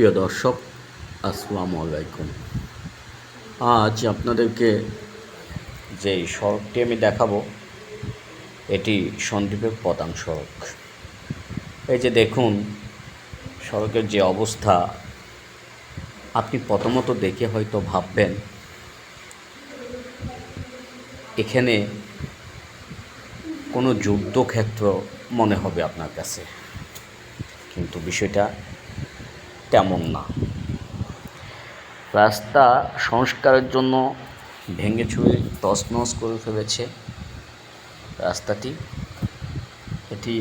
প্রিয় দর্শক, আসসালামু আলাইকুম। আজ আপনাদেরকে যে সড়কটি আমি দেখাবো, এটি সন্দ্বীপের প্রধান সড়ক। এই যে দেখুন, সড়কের যে অবস্থা, আপনি প্রথমত দেখে হয়তো ভাববেন, এখানে কোনো যুদ্ধক্ষেত্র মনে হবে আপনার কাছে। কিন্তু বিষয়টা তেমন না। রাস্তা সংস্কারের জন্য ভেঙে ছুঁড়ে তছনছ করে ফেলেছে রাস্তাটি। এটি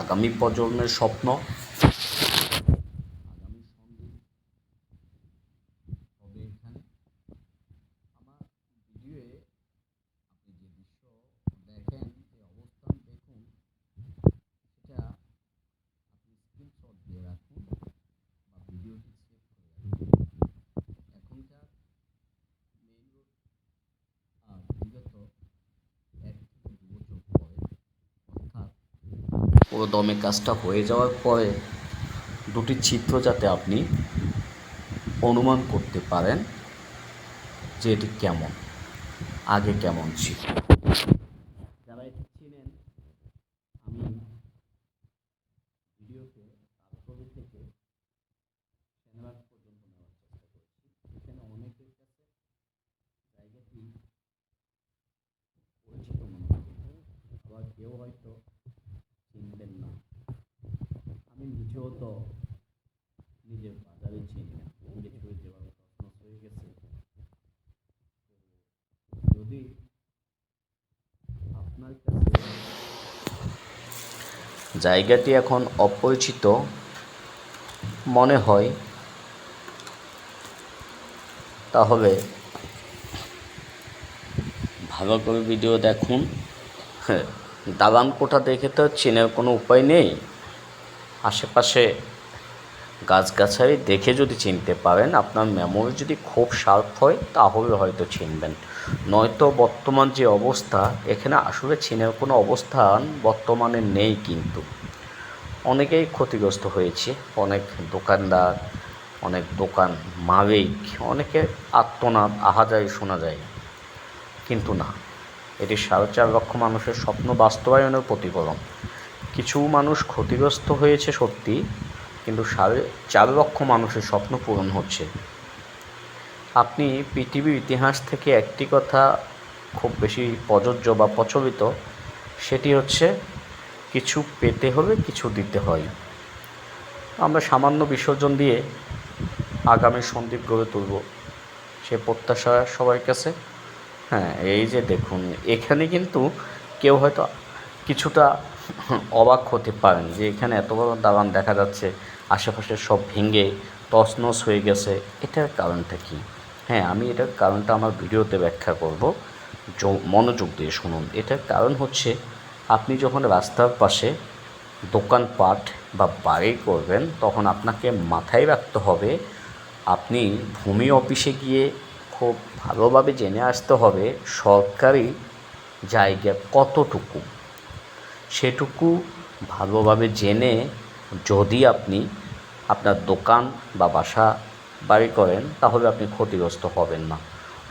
আগামী প্রজন্মের স্বপ্ন আগামী সন্ধ্যে হবে এখানে আমার ভিডিওয়ে আপনি যে দৃশ্য দেখেন যে অবস্থান দেখুন সেটা আপনি স্ক্রিনশট দিয়ে রাখুন বা ভিডিওটি সেভ করে রাখুন এখনকার মেইন রোড আর বিগত এক থেকে দু বছর পরে অর্থাৎ পুরো দমে কাজটা হয়ে যাওয়ার পরে দুটি চিত্র যাতে আপনি অনুমান করতে পারেন যে এটি কেমন, আগে কেমন ছিল। যারা এটি চিনেন, আমি ভিডিওতে তাৎপর্য থেকে সেনাবাগ পর্যন্ত নেওয়ার চেষ্টা করেছি। এখানে অনেকের কাছে জায়গাটি পরিচিত মনে হবে আবার কেউ হয়তো চিনবেন না নিজেও তো নিজের বাজারে চিনি গেছে। যদি আপনার কাছে জায়গাটি এখন অপরিচিত মনে হয়, তাহলে ভালো করে ভিডিও দেখুন। হ্যাঁ দালান কোঠা দেখে তো চেনার কোনো উপায় নেই। আশেপাশে গাছগাছালি দেখে যদি চিনতে পারেন, আপনার মেমোরি যদি খুব শার্প হয়, তাহলে হয়তো চিনবেন। নয়তো বর্তমান যে অবস্থা, এখানে আসলে চেনার কোনো অবস্থান বর্তমানে নেই কিন্তু। অনেকেই ক্ষতিগ্রস্ত হয়েছে, অনেক দোকানদার, অনেক দোকান মালিক, অনেকে আত্মনাদ, আহাজারি শোনা যায়। কিন্তু না, এটি সাড়ে চার লক্ষ মানুষের স্বপ্ন বাস্তবায়নের প্রতিফলন। কিছু মানুষ ক্ষতিগ্রস্ত হয়েছে সত্যি, কিন্তু সাড়ে চার লক্ষ মানুষের স্বপ্ন পূরণ হচ্ছে। আপনি পৃথিবীর ইতিহাস থেকে একটি কথা খুব বেশি প্রযোজ্য বা প্রচলিত, সেটি হচ্ছে কিছু পেতে হলে কিছু দিতে হয়। আমরা সামান্য বিসর্জন দিয়ে আগামী সন্দীপ গড়ে তুলব। সে প্রত্যাশা সবার কাছে। হ্যাঁ এই যে দেখুন, এখানে কিন্তু কেউ হয়তো কিছুটা অবাক হতে পারেন যে এখানে এত বড় দালান দেখা যাচ্ছে, আশেপাশে সব ভেঙে তছনছ হয়ে গেছে। এটার কারণটা কি? হ্যাঁ আমি এটার কারণটা আমার ভিডিওতে ব্যাখ্যা করব। মনোযোগ দিয়ে শুনুন। এটার কারণ হচ্ছে, আপনি যখন রাস্তার পাশে দোকানপাট বা বাড়ি করবেন, তখন আপনাকে মাথায় রাখতে হবে, আপনি ভূমি অফিসে গিয়ে খুব ভালোভাবে জেনে আসতে হবে সরকারি জায়গা কতটুকু। সেটুকু ভালোভাবে জেনে যদি আপনি আপনার দোকান বা বাসা বাড়ি করেন, তাহলে আপনি ক্ষতিগ্রস্ত হবেন না।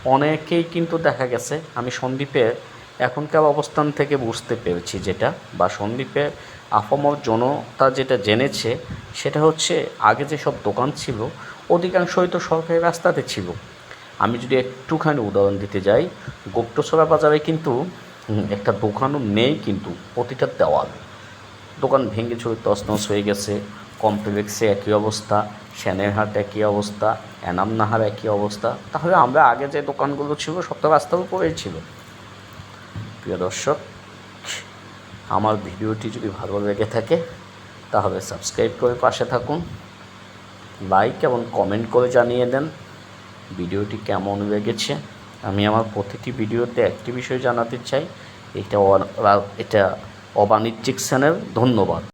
অনেকেই কিন্তু দেখা গেছে, আমি সন্দীপের এখনকার অবস্থান থেকে বুঝতে পেরেছি যেটা, বা সন্দীপের আপামর জনতা যেটা জেনেছে, সেটা হচ্ছে আগে যেসব দোকান ছিল, অধিকাংশই তো সরকারি রাস্তাতে ছিল। আমি যদি একটুখানি উদাহরণ দিতে যাই গুপ্তসরা বাজারে কিন্তু একটা দোকানও নেই কিন্তু প্রতিটা দেওয়াল। দোকান ভেঙে চুরে তছনছ হয়ে গেছে, কমপ্লেক্সে একই অবস্থা সেনেরহাট একই অবস্থা এনামনাহার একই অবস্থা। তাহলে আমরা আগে যে দোকানগুলো ছিল, সব তো রাস্তার উপরেই ছিল। প্রিয় দর্শক, আমার ভিডিওটি যদি ভালো লেগে থাকে, তাহলে সাবস্ক্রাইব করে পাশে থাকুন। লাইক এবং কমেন্ট করে জানিয়ে দেন, ভিডিওটি কেমন লেগেছে। আমি আমার প্রতিটি ভিডিওতে একটি বিষয় জানাতে চাই এটা এটা অবাণিজ্যিক চ্যানেল ধন্যবাদ।